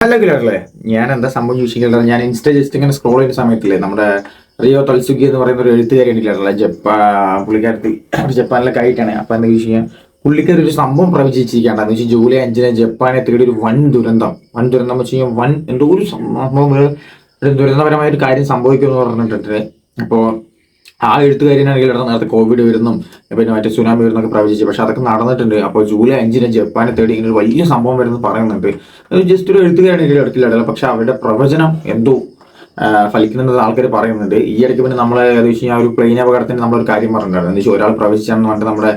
Hello കിലോട്ടല്ലേ ഞാൻ എന്താ സംഭവം ചോദിച്ചിട്ടില്ല ഞാൻ ഇൻസ്റ്റ ജസ്റ്റ് ഇങ്ങനെ സ്ക്രോൾ ചെയ്യുന്ന സമയത്തില്ലേ നമ്മുടെ റിയോ തൽസുഗി എന്ന് പറയുന്ന ഒരു എഴുത്തുകാരി ഉണ്ടല്ലേ ജപ്പാ പുള്ളിക്കാരത്തി ജപ്പാനിലെ ആയിട്ടാണ് അപ്പൊ എന്താ ചോദിച്ചു കഴിഞ്ഞാൽ പുള്ളിക്കാരി ഒരു സംഭവം പ്രവചിച്ചിരിക്കുകയാണ്. എന്ന് വെച്ചാൽ ജൂലൈ അഞ്ചിന് ജപ്പാനെ തേടി ഒരു വൻ ദുരന്തം. വൻ ദുരന്തം എന്ന് വെച്ച് കഴിഞ്ഞാൽ വൻ എന്തോ ഒരു സംഭവം ഒരു ദുരന്തപരമായ ഒരു കാര്യം സംഭവിക്കുമെന്ന് പറഞ്ഞിട്ടുണ്ട്. അപ്പോൾ ആ എഴുത്തുകാരനാണെങ്കിൽ നേരത്തെ കോവിഡ് വരുന്നും പിന്നെ മറ്റേ സുനാമി വരുന്നൊക്കെ പ്രവചിച്ചു. പക്ഷെ അതൊക്കെ നടന്നിട്ടുണ്ട്. അപ്പോൾ ജൂലൈ അഞ്ചിന് ജപ്പാനെ തേടി ഇങ്ങനെ വലിയ സംഭവം വരുന്നത് പറയുന്നുണ്ട്. ജസ്റ്റ് ഒരു എഴുത്തുകാരാണെങ്കിൽ എടുക്കില്ല പക്ഷെ അവരുടെ പ്രവചനം എന്തോ ഫലിക്കുന്നത് ആൾക്കാർ പറയുന്നുണ്ട്. ഈ ഇടയ്ക്ക് പിന്നെ നമ്മളെ ഏകദേശം വെച്ച് ഒരു പ്ലെയിൻ അപകടത്തിന് നമ്മളൊരു കാര്യം പറഞ്ഞിട്ടുണ്ടായിരുന്നു. എന്ന് വെച്ചാൽ ഒരാൾ പ്രവചിച്ചാന്ന് പറഞ്ഞിട്ട് നമ്മുടെ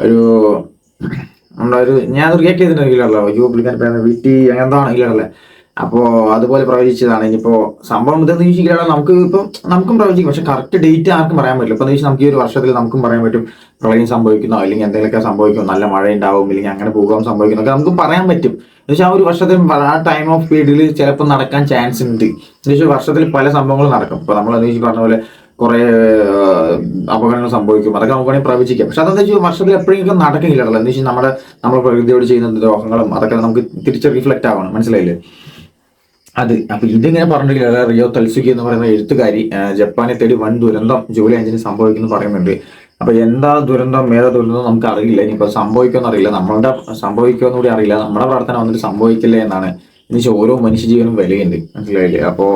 ഒരു നമ്മുടെ ഒരു ഞാൻ റിയാക്ട് ചെയ്തിട്ടുണ്ടെങ്കിലല്ലോ യു പുള്ളിക്കാൻ പറയുന്നത് വീട്ടിൽ എന്താണെങ്കിലല്ലേ അപ്പോൾ അതുപോലെ പ്രവചിച്ചതാണ്. ഇനിയിപ്പോൾ സംഭവം ഇതെന്ന് ചോദിച്ചിട്ടുണ്ടെങ്കിൽ നമുക്ക് ഇപ്പം നമുക്കും പ്രവചിക്കും. പക്ഷെ കറക്റ്റ് ഡേറ്റ് ആർക്കും പറയാൻ പറ്റില്ല. ഇപ്പം എന്ന് നമുക്ക് ഈ ഒരു വർഷത്തിൽ നമുക്കും പറയാൻ പറ്റും. പ്രളയം സംഭവിക്കുന്നോ അല്ലെങ്കിൽ എന്തെങ്കിലുമൊക്കെ സംഭവിക്കും. നല്ല മഴ ഉണ്ടാവും ഇല്ലെങ്കിൽ അങ്ങനെ ഭൂകമ്പം സംഭവിക്കുന്നൊക്കെ നമുക്ക് പറയാൻ പറ്റും. എന്ന് വെച്ചാൽ ആ ഒരു വർഷത്തിൽ ആ ടൈം ഓഫ് പീരീഡിൽ ചിലപ്പോൾ നടക്കാൻ ചാൻസ് ഉണ്ട്. എന്ന് വെച്ചാൽ വർഷത്തിൽ പല സംഭവങ്ങളും നടക്കും. ഇപ്പോൾ നമ്മൾ എന്ന് വെച്ചാൽ പറഞ്ഞ പോലെ കുറെ അപകടങ്ങൾ സംഭവിക്കും. അതൊക്കെ നമുക്ക് വേണമെങ്കിൽ പ്രവചിക്കാം. പക്ഷെ അതെന്താ വെച്ചാൽ വർഷത്തിൽ എപ്പോഴെങ്കിലും നടക്കില്ല എന്ന് വെച്ചാൽ നമ്മുടെ നമ്മുടെ പ്രകൃതിയോട് ചെയ്യുന്ന ദ്രോഹങ്ങളും അതൊക്കെ നമുക്ക് തിരിച്ച് റിഫ്ലക്റ്റ് ആവണം. മനസ്സിലായില്ലേ? അത് അപ്പൊ ഇതിങ്ങനെ പറഞ്ഞിട്ടില്ല റിയോ തൽസുക്കി എന്ന് പറയുന്ന എഴുത്തുകാരി ജപ്പാനെ തേടി വൻ ദുരന്തം ജൂലൈ അഞ്ചിന് സംഭവിക്കുന്നു പറയുന്നുണ്ട്. അപ്പൊ എന്താ ദുരന്തം ഏതാ ദുരന്തം നമുക്ക് അറിയില്ല. ഇനിയിപ്പോ സംഭവിക്കുമെന്ന് അറിയില്ല. നമ്മളുടെ സംഭവിക്കുമെന്ന് കൂടി അറിയില്ല. നമ്മുടെ പ്രാർത്ഥന വന്നിട്ട് സംഭവിക്കില്ല എന്നാണ്. എന്നുവെച്ചാൽ ഓരോ മനുഷ്യജീവനും വിലയുണ്ട്. മനസ്സിലായില്ലേ? അപ്പോ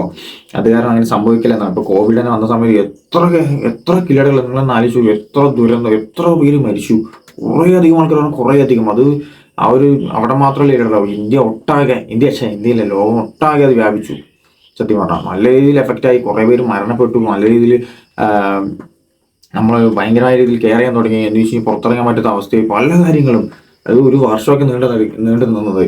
അത് കാരണം അങ്ങനെ സംഭവിക്കില്ല എന്നാണ്. ഇപ്പൊ കോവിഡ് തന്നെ വന്ന സമയത്ത് എത്ര എത്ര കിലടകൾ നിങ്ങളെന്ന് ആലോചിച്ചു എത്ര ദുരന്തം എത്ര പേര് മരിച്ചു? കുറേ അധികം ആൾക്കാരാണ് കുറേ അധികം അത് ആ ഒരു അവിടെ മാത്രമല്ല ഇടണ്ടാവും. ഇന്ത്യ ഒട്ടാകെ ഇന്ത്യ പക്ഷേ ഇന്ത്യയിലെ ലോകം ഒട്ടാകെ അത് വ്യാപിച്ചു. സത്യം പറഞ്ഞാൽ നല്ല രീതിയിൽ എഫക്റ്റ് ആയി. കുറേ പേര് മരണപ്പെട്ടു. നല്ല രീതിയിൽ നമ്മൾ ഭയങ്കരമായ രീതിയിൽ കെയർ ചെയ്യാൻ തുടങ്ങി. എന്ന് വെച്ചാൽ പുറത്തിറങ്ങാൻ പറ്റാത്ത അവസ്ഥയായി. പല കാര്യങ്ങളും. അത് ഒരു വർഷമൊക്കെ നീണ്ട നീണ്ടു നിന്നത്.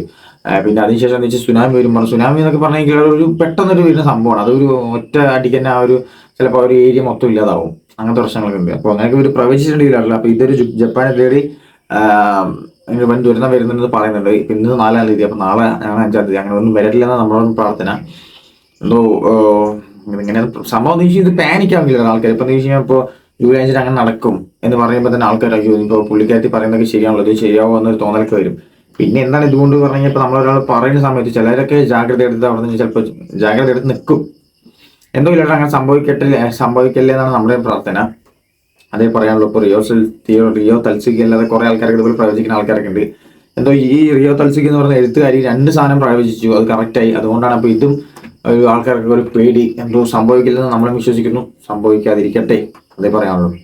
പിന്നെ അതിനുശേഷം എന്ന് വെച്ചാൽ സുനാമി വരുമ്പോൾ സുനാമി എന്നൊക്കെ പറഞ്ഞെങ്കിൽ ഒരു പെട്ടെന്നൊരു വരുന്ന സംഭവമാണ്. അതൊരു ഒറ്റ അടിക്ക് തന്നെ ആ ഒരു ചിലപ്പോൾ ഒരു ഏരിയ മൊത്തം ഇല്ലാതാവും. അങ്ങനത്തെ പ്രശ്നങ്ങളൊക്കെ ഉണ്ട്. അപ്പോൾ അങ്ങനെയൊക്കെ ഒരു പ്രവചിച്ചിട്ടുണ്ടെങ്കിലല്ല. അപ്പോൾ ഇതൊരു ജപ്പാനെ തേടി ഇങ്ങനെ വൻ ദുരന്തം വരുന്നുണ്ടെന്ന് പറയുന്നുണ്ട്. ഇന്ന് നാലാം തീയതി അപ്പൊ നാളെ ആണ് അഞ്ചാം തീയതി. അങ്ങനെ ഒന്നും വരട്ടില്ലെന്ന് നമ്മളൊന്നും പ്രാർത്ഥന. എന്തോ ഇങ്ങനെ സംഭവം എന്ന് വെച്ചാൽ ഇത് പാനിക്കാവുന്നില്ല ആൾക്കാർ ഇപ്പൊ എന്ന് വെച്ച് കഴിഞ്ഞാൽ ഇപ്പോൾ ജൂലൈ അങ്ങനെ നടക്കും എന്ന് പറയുമ്പോൾ തന്നെ ആൾക്കാർ അയ്യോ ഇപ്പോൾ പുള്ളിക്കാരത്തി പറയുന്നതൊക്കെ ശരിയാണല്ലോ ഇത് ശരിയാവോ എന്നൊരു തോന്നലൊക്കെ വരും. പിന്നെ എന്താണ് ഇതുകൊണ്ട് പറഞ്ഞു കഴിഞ്ഞാൽ ഇപ്പൊ നമ്മളൊരാൾ പറയുന്ന സമയത്ത് ചിലരൊക്കെ ജാഗ്രത എടുത്ത് അവിടെ നിന്ന് ചിലപ്പോൾ ജാഗ്രത എടുത്ത് നിൽക്കും. എന്തോ ഇല്ലാണ്ട് അങ്ങനെ സംഭവിക്കട്ടെ സംഭവിക്കല്ലേ എന്നാണ് നമ്മുടെ പ്രാർത്ഥന. അതേ പറയാനുള്ളൂ ഇപ്പോൾ റിയോ തിയോ റിയോ തൽസിക്ക് അല്ലാതെ കുറെ ആൾക്കാർക്ക് ഇതുപോലെ പ്രവചിക്കുന്ന ആൾക്കാരൊക്കെ ഉണ്ട്. എന്തോ ഈ റിയോ തൽസിക്ക് എന്ന് പറയുന്ന എഴുത്തുകാരി രണ്ട് സാധനം പ്രവചിച്ചു അത് കറക്റ്റായി അതുകൊണ്ടാണ് അപ്പോൾ ഇതും ഒരു ആൾക്കാർക്ക് ഒരു പേടി. എന്തോ സംഭവിക്കില്ലെന്ന് നമ്മൾ വിശ്വസിക്കുന്നു. സംഭവിക്കാതിരിക്കട്ടെ. അതേ പറയാനുള്ളൂ.